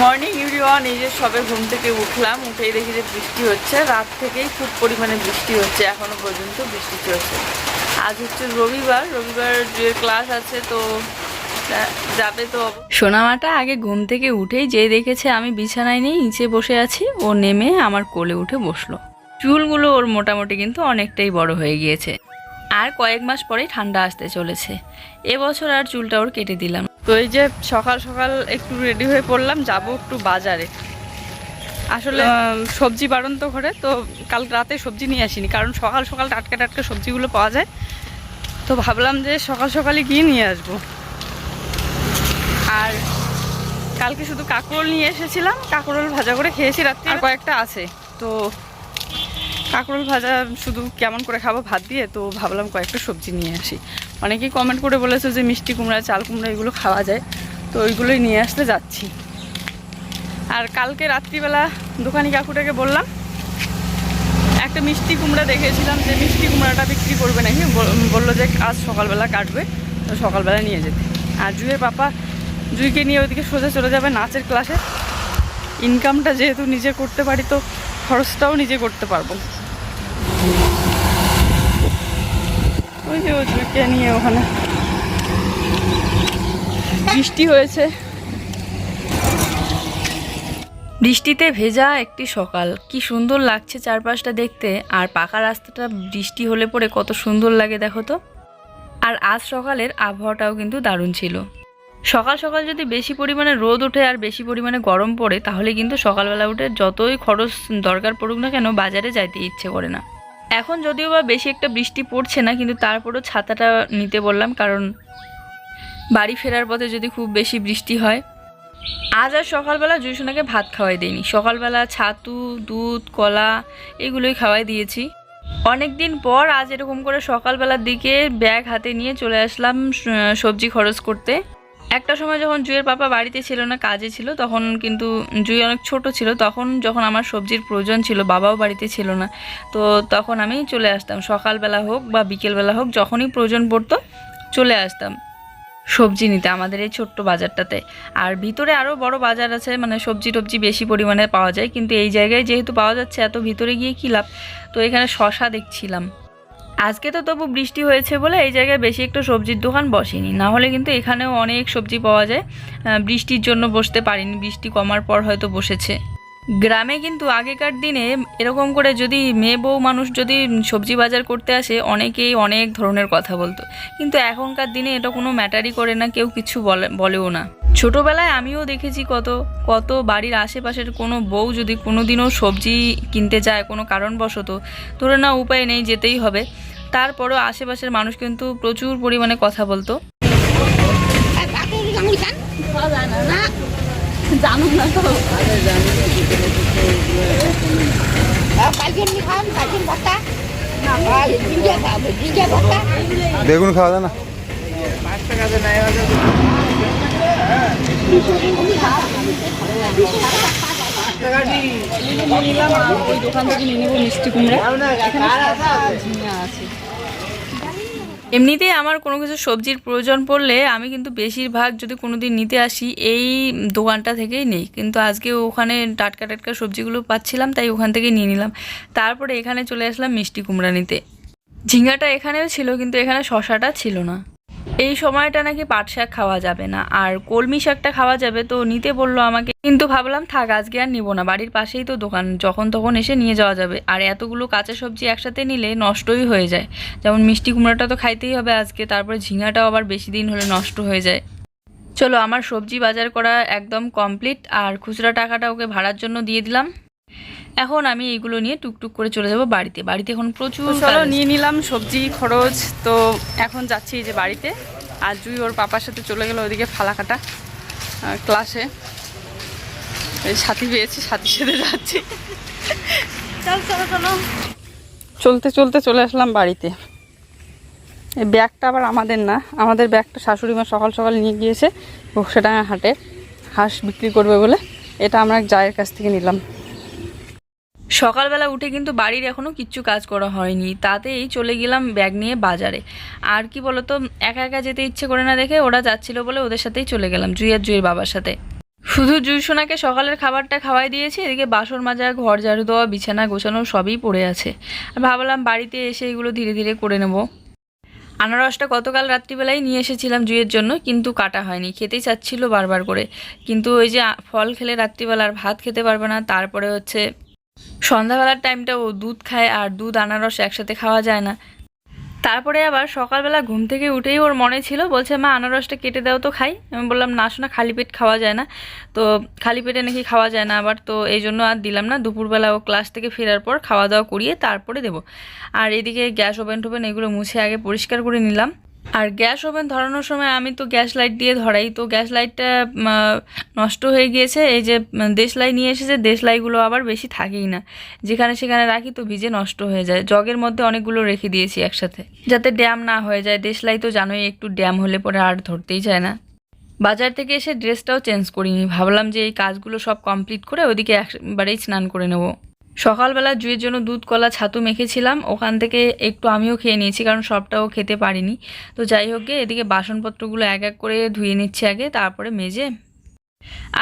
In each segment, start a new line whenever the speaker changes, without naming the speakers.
Morning everyone এই যে সবে ঘুম থেকে উঠলাম, উঠেই দেখি যে বৃষ্টি হচ্ছে। রাত থেকেই খুব পরিমাণে বৃষ্টি হচ্ছে, এখনও পর্যন্ত বৃষ্টি চলছে। আজ হচ্ছে রবিবার রবিবার যে ক্লাস আছে তো যাবে তো সোনামাটা আগে ঘুম থেকে উঠেই যে দেখেছে আমি বিছানায় নেই, নিচে বসে আছি, ও নেমে আমার কোলে উঠে বসল। চুলগুলো ওর মোটামুটি কিন্তু অনেকটাই বড় হয়ে গিয়েছে। আর কয়েক মাস পরেই ঠান্ডা আসতে চলেছে। এবছর আর চুলটা ওর কেটে দিলাম তো এই যে সকাল সকাল একটু রেডি হয়ে পড়লাম যাব একটু বাজারে। আসলে সবজি বাড়ন তো ঘরে তো কাল রাতে সবজি নিয়ে আসিনি কারণ সকাল সকাল টাটকা টাটকা সবজিগুলো পাওয়া যায়। তো ভাবলাম যে সকাল সকালে গিয়ে নিয়ে আসব। আর কালকে শুধু কাঁকরোল নিয়ে এসেছিলাম কাঁকরোল ভাজা করে খেয়েছি রাত্রে আর কয়েকটা আছে। তো কাঁকরোল ভাজা শুধু কেমন করে খাব ভাত দিয়ে? তো ভাবলাম কয়েকটা সবজি নিয়ে আসি। অনেকেই কমেন্ট করে বলেছে যে মিষ্টি কুমড়া, চাল কুমড়া এগুলো খাওয়া যায়। তো ওইগুলোই নিয়ে আসতে যাচ্ছি। আর কালকে রাত্রিবেলা দোকানি কাকুটাকে বললাম, একটা মিষ্টি কুমড়া দেখেছিলাম যে মিষ্টি কুমড়াটা বিক্রি করবে নাকি? বল- বলল যে আজ সকালবেলা কাটবে, তো সকালবেলা নিয়ে যেতে। আর জুয়ের পাপা, জুইকে নিয়ে ওইদিকে সোজা চলে যাবে নাচের ক্লাসে। ইনকামটা যেহেতু নিজে করতে পারি, তো খরচটাও নিজে করতে পারব। বৃষ্টি হয়েছে। বৃষ্টিতে ভেজা একটি সকাল। কি সুন্দর লাগছে চারপাশটা দেখতে। আর পাকা রাস্তাটা বৃষ্টি হলে পরে কত সুন্দর লাগে, দেখো তো। আর আজ সকালের আবহাওয়াটাও কিন্তু দারুণ ছিল। সকাল সকাল যদি বেশি পরিমাণে রোদ ওঠে আর বেশি পরিমাণে গরম পড়ে, তাহলে কিন্তু সকালবেলা উঠে যতই খরচ দরকার পড়ুক না কেন, বাজারে যাইতে ইচ্ছে করে না। এখন যদিও বা বেশি একটা বৃষ্টি পড়ছে না, কিন্তু তারপরও ছাতাটা নিতে বললাম, কারণ বাড়ি ফেরার পথে যদি খুব বেশি বৃষ্টি হয়, আজ আর সকালবেলা জুইসোনাকে ভাত খাওয়াই দিইনি। সকালবেলা ছাতু, দুধ, কলা, এগুলোই খাওয়াই দিয়েছি। অনেক দিন পর আজ এরকম করে সকালবেলার দিকে ব্যাগ হাতে নিয়ে চলে আসলাম সবজি খরচ করতে। একটা সময় যখন জুয়ের পাপা বাড়িতে ছিল না, কাজে ছিল, তখন কিন্তু জুই অনেক ছোট ছিল, তখন যখন আমার সবজির প্রয়োজন ছিল, বাবাও বাড়িতে ছিল না, তো তখন আমি চলে আসতাম। সকালবেলা হোক বা বিকেলবেলা হোক, যখনই প্রয়োজন পড়তো, চলে আসতাম সবজি নিতে আমাদের এই ছোট্ট বাজারটাতে। আর ভিতরে আরও বড় বাজার আছে মানে সবজি টবজি বেশি পরিমাণে পাওয়া যায়, কিন্তু এই জায়গায় যেহেতু পাওয়া যাচ্ছে, এত ভিতরে গিয়ে কী লাভ? তো এখানে শশা দেখছিলাম। আজকে তো তবু বৃষ্টি হয়েছে বলে এই জায়গায় বেশি একটু সবজির দোকান বসেনি। না হলে কিন্তু এখানেও অনেক সবজি পাওয়া যায়। বৃষ্টির জন্য বসতে পারিনি। বৃষ্টি কমার পর হয়তো বসেছে। গ্রামে কিন্তু আগেকার দিনে এরকম করে যদি মেয়ে বউ মানুষ যদি সবজি বাজার করতে আসে, অনেকেই অনেক ধরনের কথা বলতো। কিন্তু এখনকার দিনে এটা কোনো ম্যাটারই করে না, কেউ কিছু বলে, বলেও না। ছোটোবেলায় আমিও দেখেছি কত কত বাড়ির আশেপাশের কোনো বউ যদি কোনো দিনও সবজি কিনতে যায় কোনো কারণবশত, ধরে না উপায় নেই, যেতেই হবে। তারপরও আশেপাশের মানুষ কিন্তু প্রচুর পরিমাণে কথা বলতো।
আর কাকে জানুই জান না
তো।
বেগুন খাওয়া যায় না?
ওই দোকান থেকে নিয়ে নেব মিষ্টি কুমড়া। ঝিঙা আছে। এমনিতেই আমার কোনো কিছু সবজির প্রয়োজন পড়লে আমি কিন্তু বেশিরভাগ যদি কোনো দিন নিতে আসি, এই দোকানটা থেকেই নেই। কিন্তু আজকে ওখানে টাটকা টাটকা সবজিগুলো পাচ্ছিলাম, তাই ওখান থেকে নিয়ে নিলাম। তারপরে এখানে চলে আসলাম মিষ্টি কুমড়া নিতে। ঝিঙ্গাটা এখানেও ছিল, কিন্তু এখানে শশাটা ছিল না। এই সময়টা নাকি পাট শাক খাওয়া যাবে না, আর কলমি শাকটা খাওয়া যাবে তো নিতে বলল আমাকে। কিন্তু ভাবলাম, থাক, আজকে আর নিব না, বাড়ির পাশেই তো দোকান, যখন তখন এসে নিয়ে যাওয়া যাবে। আর এতগুলো কাঁচা সবজি একসাথে নিলে নষ্টই হয়ে যায়। যেমন মিষ্টি কুমড়াটা তো খাইতেই হবে আজকে, তারপরে ঝিঙাটাও আবার বেশি দিন হলে নষ্ট হয়ে যায়। চলো, আমার সবজি বাজার করা একদম কমপ্লিট আর খুচরা টাকাটা ওকে ভাড়ার জন্য দিয়ে দিলাম। এখন আমি এইগুলো নিয়ে টুকটুক করে চলে যাব বাড়িতে। বাড়িতে এখন প্রচুর চলো নিয়ে নিলাম সবজি খরচ। তো এখন যাচ্ছি যে বাড়িতে। আর জুই ওর পাপার সাথে চলে গেল ওইদিকে ফালাকাটা ক্লাসে এই সাথী পেয়েছি সাথীর সাথে যাচ্ছি। চল চলো চলো। চলতে চলতে চলে আসলাম বাড়িতে। এই ব্যাগটা আবার আমাদের না আমাদের ব্যাগটা শাশুড়ি মা সকাল সকাল নিয়ে গিয়েছে ঘোষাডাঙ্গা হাটে হাঁস বিক্রি করবে বলে। এটা আমরা এক জায়ের কাছ থেকে নিলাম। সকালবেলা উঠে কিন্তু বাড়ির এখনও কিচ্ছু কাজ করা হয়নি। তাতেই চলে গেলাম ব্যাগ নিয়ে বাজারে। আর কি বলতো, একা একা যেতে ইচ্ছে করে না দেখে ওরা যাচ্ছিল বলে ওদের সাথেই চলে গেলাম, জুই আর জুইয়ের বাবার সাথে। শুধু জুইসোনাকে সকালের খাবারটা খাওয়াই দিয়েছি, এদিকে বাসন মাজা, ঘর ঝাড়ু দেওয়া, বিছানা গোছানো সবই পড়ে আছে। আর ভাবলাম বাড়িতে এসে এগুলো ধীরে ধীরে করে নেব। আনারসটা গতকাল রাত্রিবেলায় নিয়ে এসেছিলাম জুইয়ের জন্য, কিন্তু কাটা হয়নি। খেতেই চাচ্ছিল বারবার করে। কিন্তু ওই যে ফল খেলে রাত্রিবেলা আর ভাত খেতে পারবে না, তারপরে হচ্ছে সন্ধ্যাবেলার টাইমটা ও দুধ খায় আর দুধ, আনারস একসাথে খাওয়া যায় না। তারপরে আবার সকালবেলা ঘুম থেকে উঠেই ওর মনে ছিল, বলছে, মা, আনারসটা কেটে দাও তো খাই। আমি বললাম, না শোনা খালি পেট খাওয়া যায় না। তো খালি পেটে নাকি খাওয়া যায় না আবার, তো এই জন্য আর দিলাম না। দুপুরবেলা ও ক্লাস থেকে ফেরার পর খাওয়া দাওয়া করিয়ে তারপরে দেবো। আর এদিকে গ্যাস ওভেন টোভেন এগুলো মুছে আগে পরিষ্কার করে নিলাম। আর গ্যাস ওভেন ধরানোর সময় আমি তো গ্যাস লাইট দিয়ে ধরাই। তো গ্যাস লাইটটা নষ্ট হয়ে গিয়েছে। এই যে দেশলাই নিয়ে এসেছে, দেশলাইগুলো আবার বেশি থাকেই না। যেখানে সেখানে রাখি তো ভিজে নষ্ট হয়ে যায়। জগের মধ্যে অনেকগুলো রেখে দিয়েছি একসাথে। যাতে ড্যাম না হয়ে যায়। দেশলাই তো জানোই, একটু ড্যাম হলে পরে আর ধরতেই চায় না। বাজার থেকে এসে ড্রেসটাও চেঞ্জ করিনি। ভাবলাম যে এই কাজগুলো সব কমপ্লিট করে ওদিকে একবারেই স্নান করে নেব। সকালবেলা জুয়ের জন্য দুধ, কলা, ছাতু মেখেছিলাম। ওখান থেকে একটু আমিও খেয়ে নিয়েছি, কারণ সবটাও খেতে পারিনি। তো যাই হোক এদিকে বাসনপত্রগুলো এক এক করে ধুয়ে নিচ্ছি আগে, তারপরে মেজে।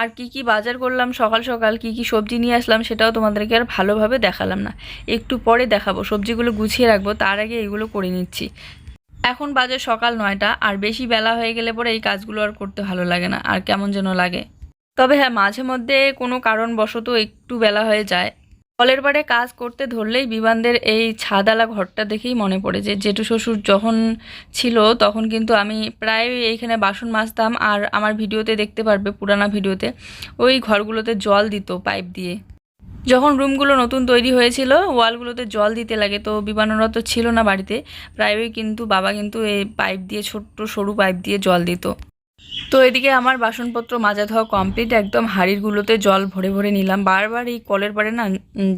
আর কি কি বাজার করলাম সকাল সকাল, কি কি সবজি নিয়ে আসলাম সেটাও তোমাদেরকে আর ভালোভাবে দেখালাম না। একটু পরে দেখাবো, সবজিগুলো গুছিয়ে রাখব, তার আগে এগুলো করে নিচ্ছি। এখন বাজে সকাল নয়টা, আর বেশি বেলা হয়ে গেলে পরে এই কাজগুলো আর করতে ভালো লাগে না, আর কেমন যেন লাগে। তবে হ্যাঁ মাঝে মধ্যে কোনো কারণবশত একটু বেলা হয়ে যায় কলের পাড়ে কাজ করতে ধরলেই বিমানদের এই ছাদালা ঘরটা দেখেই মনে পড়ে যে জেঠু শ্বশুর যখন ছিল তখন কিন্তু আমি প্রায় এইখানে বাসন মাজতাম আর আমার ভিডিওতে দেখতে পারবে, পুরানা ভিডিওতে, ওই ঘরগুলোতে জল দিত পাইপ দিয়ে। যখন রুমগুলো নতুন তৈরি হয়েছিল, ওয়ালগুলোতে জল দিতে লাগে, তো বিমানরা তো ছিল না বাড়িতে, প্রায়ই কিন্তু বাবা কিন্তু এই পাইপ দিয়ে, ছোট্ট সরু পাইপ দিয়ে জল দিত। তো এদিকে আমার বাসনপত্র মাজা ধোয়া কমপ্লিট একদম হাঁড়িরগুলোতে জল ভরে ভরে নিলাম। বারবার এই কলের পারে না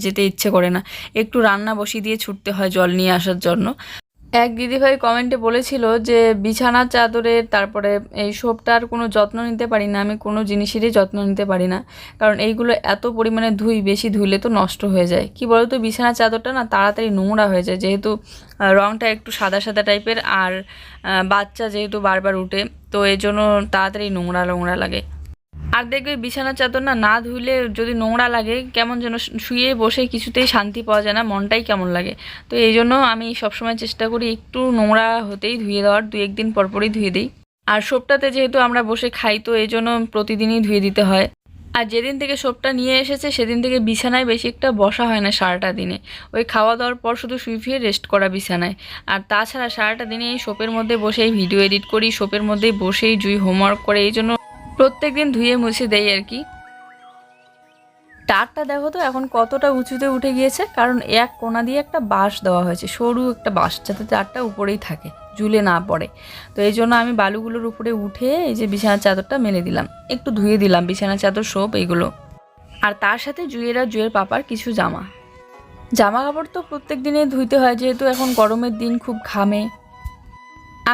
যেতে ইচ্ছে করে না। একটু রান্না বসিয়ে দিয়ে ছুটতে হয় জল নিয়ে আসার জন্য। এক দিদিভাই কমেন্টে বলেছিল যে বিছানার চাদরের তারপরে এই সোপটার কোনো যত্ন নিতে পারি না। আমি কোনো জিনিসেরই যত্ন নিতে পারি না। কারণ এইগুলো এত পরিমাণে ধুই, বেশি ধুইলে তো নষ্ট হয়ে যায়। কি বলতো বিছানার চাদরটা না তাড়াতাড়ি নোংরা হয়ে যায়। যেহেতু রংটা একটু সাদা সাদা টাইপের আর বাচ্চা যেহেতু বারবার উঠে, তো এই জন্য তাড়াতাড়ি নোংরা নোংরা লাগে। আর দেখবে বিছানার চাদর না না ধুইলে যদি নোংরা লাগে, কেমন যেন শুয়ে বসে কিছুতেই শান্তি পাওয়া যায় না, মনটাই কেমন লাগে। তো এই জন্য আমি সবসময় চেষ্টা করি একটু নোংরা হতেই ধুয়ে দেওয়ার দু একদিন পরপরই ধুয়ে দিই। আর সোপটাতে যেহেতু আমরা বসে খাই, তো এই জন্য প্রতিদিনই ধুয়ে দিতে হয়। আর যেদিন থেকে সোপটা নিয়ে এসেছে, সেদিন থেকে বিছানায় বেশি একটা বসা হয় না সারাটা দিনে। ওই খাওয়া দাওয়ার পর শুধু শুয়ে রেস্ট করা বিছানায়। আর তাছাড়া সারাটা দিনে এই সোপের মধ্যে বসেই ভিডিও এডিট করি, সোপের মধ্যেই বসেই জুই হোমওয়ার্ক করে, এই জন্য প্রত্যেক দিন ধুয়ে মুছে দেই আর কি। টারটা দেখো তো, এখন কতটা উঁচুতে উঠে গিয়েছে, কারণ এক কোনা দিয়ে একটা বাঁশ দেওয়া হয়েছে, সরু একটা বাঁশ, যাতে তারটা উপরেই থাকে, ঝুলে না পড়ে। তো এই জন্য আমি বালুগুলোর উপরে উঠে এই যে বিছানার চাদরটা মেলে দিলাম, একটু ধুয়ে দিলাম, বিছানার চাদর, সোপ এইগুলো আর তার সাথে জুয়ের জুয়ের পাপার কিছু জামা। জামা কাপড় তো প্রত্যেক দিনে ধুইতে হয়, যেহেতু এখন গরমের দিন খুব ঘামে।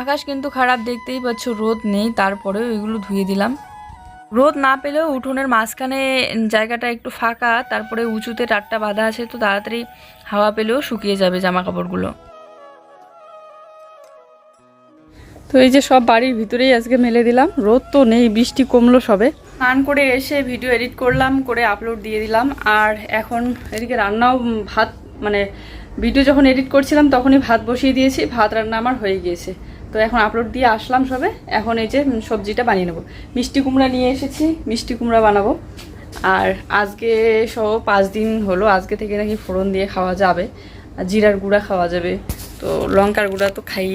আকাশ কিন্তু খারাপ দেখতেই পাচ্ছ, রোদ নেই, তারপরেও এগুলো ধুয়ে দিলাম। রোদ না পেলেও উঠোনের মাঝখানে জায়গাটা একটু ফাঁকা তারপরে উঁচুতে টাটটা বাঁধা আছে তো তাড়াতাড়ি হাওয়া পেলেও শুকিয়ে যাবে জামা কাপড়গুলো
তো এই যে সব বাড়ির ভিতরেই আজকে মেলে দিলাম রোদ তো নেই বৃষ্টি কমলো সবে। স্নান করে এসে ভিডিও এডিট করলাম করে আপলোড দিয়ে দিলাম আর এখন এদিকে রান্নাও ভাত মানে ভিডিও যখন এডিট করছিলাম তখনই ভাত বসিয়ে দিয়েছি ভাত রান্না আমার হয়ে গিয়েছে। তো এখন আপলোড দিয়ে আসলাম সবে। এখন এই যে সবজিটা বানিয়ে নেব। মিষ্টি কুমড়া নিয়ে এসেছি, মিষ্টি কুমড়া বানাবো। আর আজকে সহ পাঁচ দিন হলো, আজকে থেকে নাকি ফোড়ন দিয়ে খাওয়া যাবে। আর জিরার গুঁড়া খাওয়া যাবে। তো লঙ্কার গুঁড়া তো খাই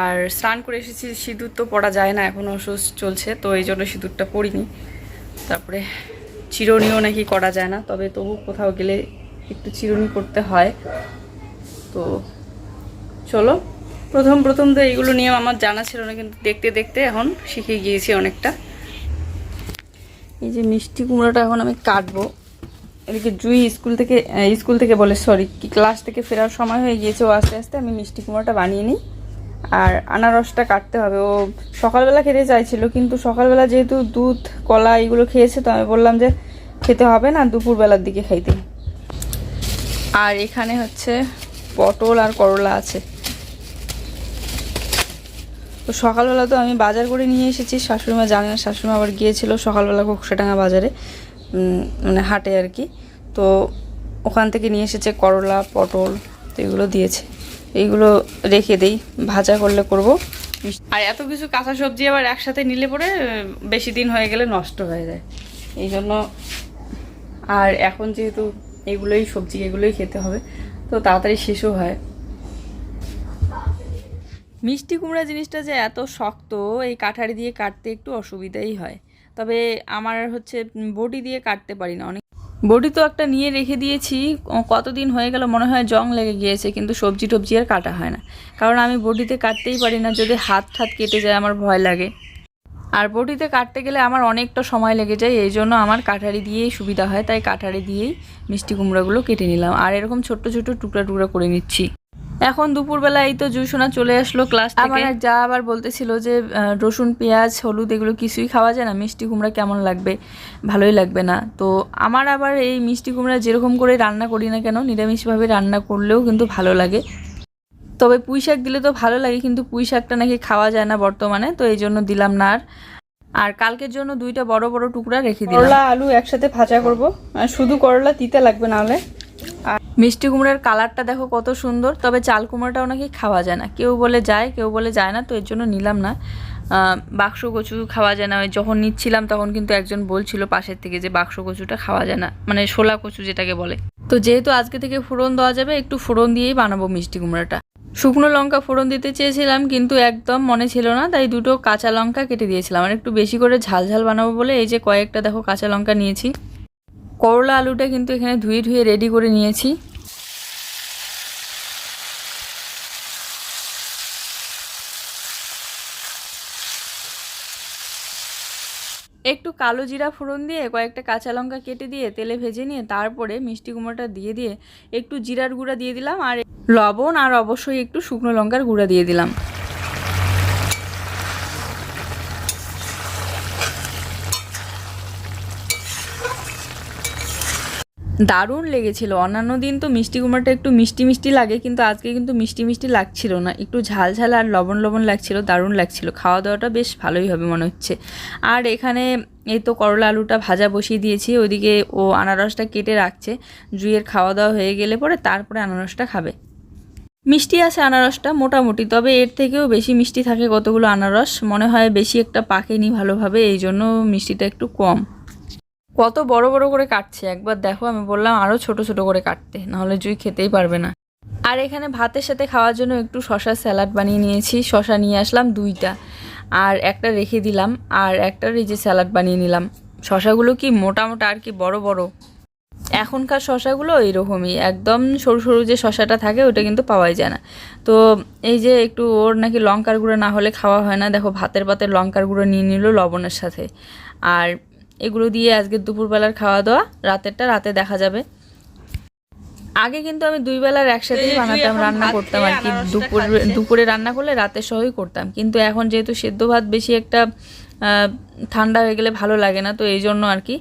আর স্নান করে এসেছি, সিঁদুর তো পড়া যায় না, এখন অসুস্থ চলছে, তো এই জন্য সিঁদুরটা পরিনি তারপরে চিরুনিও নাকি করা যায় না, তবে তবু কোথাও গেলে একটু চিরুনি করতে হয়। তো চলো প্রথম প্রথম তো এইগুলো নিয়ে আমার জানা ছিল না, কিন্তু দেখতে দেখতে এখন শিখে গিয়েছি অনেকটা। এই যে মিষ্টি কুমড়োটা এখন আমি কাটবো। এদিকে জুই স্কুল থেকে স্কুল থেকে বলে সরি ক্লাস থেকে ফেরার সময় হয়ে গিয়েছে, ও আস্তে আস্তে আমি মিষ্টি কুমড়োটা বানিয়ে নিই। আর আনারসটা কাটতে হবে। ও সকালবেলা খেতে চাইছিল, কিন্তু সকালবেলা যেহেতু দুধ, কলা এগুলো খেয়েছে, তো আমি বললাম যে খেতে হবে না, দুপুরবেলার দিকে খাইতে। আর এখানে হচ্ছে পটল আর করলা আছে।
তো সকালবেলা তো আমি বাজার করে নিয়ে এসেছি। শাশুড়িমা জানে না, শাশুড়িমা আবার গিয়েছিল সকালবেলা ঘোকসাডাঙ্গা বাজারে মানে হাটে আর কি। তো ওখান থেকে নিয়ে এসেছে করলা, পটল, তো এগুলো দিয়েছে। এইগুলো রেখে দেই, ভাজা করলে করব। আর এত কিছু কাঁচা সবজি আবার একসাথে নিলে পরে বেশি দিন হয়ে গেলে নষ্ট হয়ে যায়। এই জন্য আর এখন যেহেতু এগুলোই সবজি, এগুলোই খেতে হবে, তো তাড়াতাড়ি শেষও হয়। মিষ্টি কুমড়া জিনিসটা যে এত শক্ত, এই কাঠারি দিয়ে কাটতে একটু অসুবিধাই হয়। তবে আমার হচ্ছে বটি দিয়ে কাটতে পারি না। অনেক বটি তো একটা নিয়ে রেখে দিয়েছি কতদিন হয়ে গেল মনে হয় জং লেগে গিয়েছে, কিন্তু সবজি টবজি আর কাটা হয় না। কারণ আমি বটিতে কাটতেই পারি না, যদি হাত ঠাত কেটে যায় আমার ভয় লাগে। আর বটিতে কাটতে গেলে আমার অনেকটা সময় লেগে যায়, এই জন্য আমার কাঠারি দিয়েই সুবিধা হয়, তাই কাঠারি দিয়েই মিষ্টি কুমড়াগুলো কেটে নিলাম। আর এরকম ছোট্ট ছোট্ট টুকরা টুকরা করে নিচ্ছি। এখন দুপুরবেলা এই তো জুসোনা চলে আসলো ক্লাস আমার যা আবার বলতেছিল যে রসুন পেঁয়াজ হলুদ এগুলো কিছুই খাওয়া যায় না মিষ্টি কুমড়া কেমন লাগবে? ভালোই লাগবে না। তো আমার আবার এই মিষ্টি কুমড়া যেরকম করে রান্না করি না কেন নিরামিষভাবে রান্না করলেও কিন্তু ভালো লাগে। তবে পুঁই শাক দিলে তো ভালো লাগে কিন্তু পুঁই শাকটা নাকি খাওয়া যায় না বর্তমানে তো এই জন্য দিলাম না আর। আর কালকের জন্য দুইটা বড় বড় টুকরা রেখে দিলাম। করলা আলু একসাথে ভাজা করব। আর শুধু করলা তিতে লাগবে নাহলে আর মিষ্টি কুমড়ার কালারটা দেখো কত সুন্দর, তবে চাল কুমড়াটাও নাকি খাওয়া যায় না। কেউ বলে যায়, কেউ বলে যায় না, তো এর জন্য নিলাম না। বাক্স কচু খাওয়া যায় না। যখন নিচ্ছিলাম তখন কিন্তু একজন বলছিল পাশের থেকে যে বাক্স কচুটা খাওয়া যায় না মানে শোলা কচু যেটাকে বলে। তো যেহেতু আজকে থেকে ফোড়ন দেওয়া যাবে, একটু ফোড়ন দিয়েই বানাবো মিষ্টি কুমড়াটা। শুকনো লঙ্কা ফোড়ন দিতে চেয়েছিলাম, কিন্তু একদম মনে ছিল না, তাই দুটো কাঁচা লঙ্কা কেটে দিয়েছিলাম। আর একটু বেশি করে ঝাল ঝাল বানাবো বলে এই যে কয়েকটা দেখো কাঁচা লঙ্কা নিয়েছি। করলা আলুটা কিন্তু এখানে ধুয়ে ধুয়ে রেডি করে নিয়েছি। একটু কালো জিরা ফোড়ন দিয়ে কয়েকটা কাঁচা লঙ্কা কেটে দিয়ে তেলে ভেজে নিয়ে তারপরে মিষ্টি কুমড়োটা দিয়ে দিয়ে একটু জিরার গুঁড়া দিয়ে দিলাম আর লবণ আর অবশ্যই একটু শুকনো লঙ্কার গুঁড়া দিয়ে দিলাম। দারুণ লেগেছিল। অন্যান্য দিন তো মিষ্টি কুমড়াটা একটু মিষ্টি মিষ্টি লাগে, কিন্তু আজকে কিন্তু মিষ্টি মিষ্টি লাগছিল না। একটু ঝাল ঝাল আর লবণ লবণ লাগছিল, দারুণ লাগছিল। খাওয়া দাওয়াটা বেশ ভালোই হবে মনে হচ্ছে। আর এখানে এই তো করলা আলুটা ভাজা বসিয়ে দিয়েছি, ওইদিকে ও আনারসটা কেটে রাখছে। জুইয়ের খাওয়া দাওয়া হয়ে গেলে পরে তারপরে আনারসটা খাবে। মিষ্টি আছে আনারসটা মোটামুটি, তবে এর থেকেও বেশি মিষ্টি থাকে কতগুলো আনারস। মনে হয় বেশি একটা পাকেনি ভালোভাবে, এই জন্য মিষ্টিটা একটু কম। কত বড় বড় করে কাটছে, একবার দেখো, আমি বললাম আরও ছোট ছোট করে কাটতে, নাহলে জুই খেতেই পারবে না। আর এখানে ভাতের সাথে খাওয়ার জন্য একটু শশার স্যালাড বানিয়ে নিয়েছি, শশা নিয়ে আসলাম দুইটা। আর একটা রেখে দিলাম, আর একটা এই যে স্যালাড বানিয়ে নিলাম। শশাগুলো কি মোটা মোটা আর কি বড় বড়? এখনকার শশাগুলো এইরকমই, একদম সরু সরু যে শশাটা থাকে, ওটা কিন্তু পাওয়াই যায় না। তো এই যে একটু ওর নাকি লঙ্কার গুঁড়ো না হলে খাওয়া হয় না, দেখো ভাতের পাতে লঙ্কার গুঁড়ো নিয়ে নিল লবণের সাথে। আর এগুলো দিয়ে আজকে দুপুরবেলার খাওয়া দাওয়া রাতেরটা রাতে দেখা যাবে। আগে কিন্তু আমি দুই বেলার একসাথেই বানাতাম রান্না করতাম আর কি। দুপুর দুপুরে রান্না করলে রাতে সহই করতাম। কিন্তু এখন যেহেতু সেদ্ধ ভাত বেশি একটা ঠান্ডা হয়ে গেলে ভালো লাগে না তো এই জন্য আর কি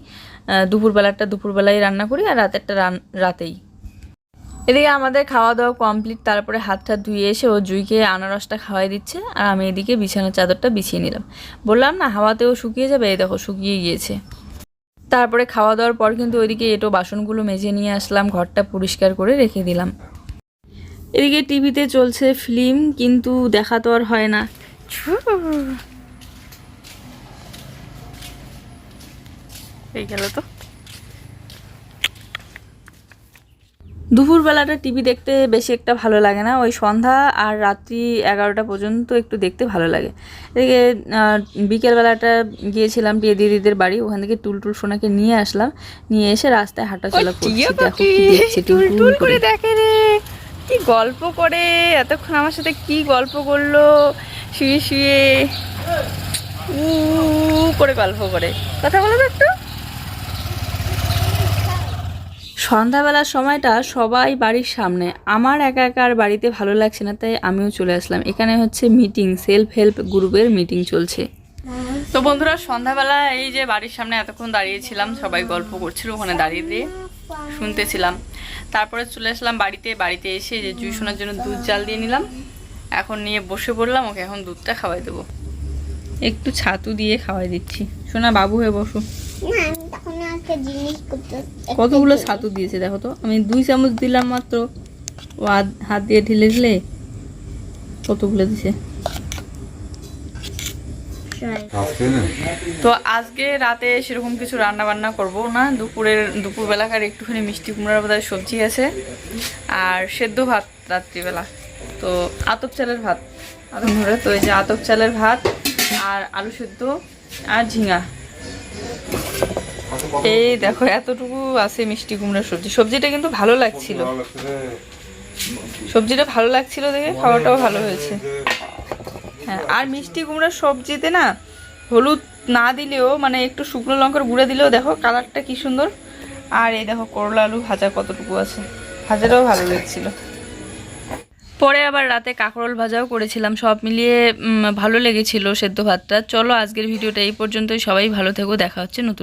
দুপুরবেলারটা দুপুরবেলায় রান্না করি আর রাতেরটা রান রাতেই। এদিকে আমাদের খাওয়া দাওয়া কমপ্লিট তারপরে হাত টাত ধুয়ে এসে ও জুইকে আনারসটা খাওয়াই দিচ্ছে, আর আমি এদিকে বিছানার চাদরটা বিছিয়ে নিলাম। বললাম, না, হাওয়াতেও শুকিয়ে যাবে, এই দেখো, শুকিয়ে গিয়েছে। তারপরে খাওয়া দাওয়ার পর কিন্তু ওইদিকে এটো বাসনগুলো মেজে নিয়ে আসলাম, ঘরটা পরিষ্কার করে রেখে দিলাম। এদিকে টিভিতে চলছে ফিল্ম, কিন্তু দেখা তো আর হয় না। এই গেল তো। দুপুরবেলাটা টিভি দেখতে বেশি একটা ভালো লাগে না। ওই সন্ধ্যা আর রাত্রি এগারোটা পর্যন্ত একটু দেখতে ভালো লাগে। এদিকে বিকেলবেলাটা গিয়েছিলাম টিয়া দিদিদের বাড়ি। ওখান থেকে টুলটুল সোনাকে নিয়ে আসলাম। নিয়ে এসে রাস্তায় হাঁটাচলা করছি। টুলটুল করে।
দেখে রে। কি গল্প করে। এতক্ষণ আমার সাথে কি গল্প করল। শুয়ে শুয়ে। উ করে গল্প করে। কথা বলো তো একটু। সন্ধ্যাবেলার সময়টা সবাই বাড়ির সামনে। আমার একা একা আর বাড়িতে ভালো লাগছে না, তাই আমিও চলে আসলাম। এখানে হচ্ছে মিটিং সেলফ হেল্প গ্রুপের মিটিং চলছে। তো বন্ধুরা, সন্ধ্যাবেলা এই যে বাড়ির সামনে এতক্ষণ দাঁড়িয়েছিলাম, সবাই গল্প করছিল ওখানে দাঁড়িয়ে দিয়ে, শুনতেছিলাম। তারপরে চলে আসলাম বাড়িতে। বাড়িতে এসে যে জুই শোনার জন্য দুধ জাল দিয়ে নিলাম।
এখন নিয়ে বসে পড়লাম, ওকে এখন দুধটা খাওয়াই দেবো। একটু ছাতু দিয়ে খাওয়াই দিচ্ছি। শোনা বাবু হয়ে বসো। কতগুলো ছাতু দিয়েছে দেখো তো? আমি দুই চামচ দিলাম মাত্র। ও হাত- হাত দিয়ে ঢেলে ঢেলে কতগুলো দিছে? তো আজকে রাতে সেরকম কিছু রান্না বান্না করব না। দুপুরের দুপুরবেলাকার একটুখানি মিষ্টি কুমড়ার বোধহয় সবজি আছে। আর সেদ্ধ ভাত রাত্রিবেলা। তো আতপ চালের ভাত। আতপ ধরে তো এই যে আতপ চালের ভাত আর আলু সেদ্ধ আর ঝিঙা। এই দেখো এতটুকু আছে মিষ্টি কুমড়ার সবজি। সবজিটা কিন্তু ভালো লাগছিল। সবজিটা ভালো লাগছিল দেখে খাওয়াটাও ভালো হয়েছে। হ্যাঁ আর মিষ্টি কুমড়ার সবজিতে না হলুদ না দিলেও মানে একটু শুকনো লঙ্কার গুঁড়ো দিলেও দেখো কালারটা কি সুন্দর। আর এই দেখো করলা আলু ভাজা কতটুকু আছে। ভাজাটাও ভালো লাগছিল। পরে আবার রাতে কাঁকরোল ভাজাও করেছিলাম সব মিলিয়ে ভালো লেগেছিল সেদ্ধ ভাতটা। চলো আজকের ভিডিওটা এই পর্যন্তই। সবাই ভালো থেকো দেখা হচ্ছে নতুন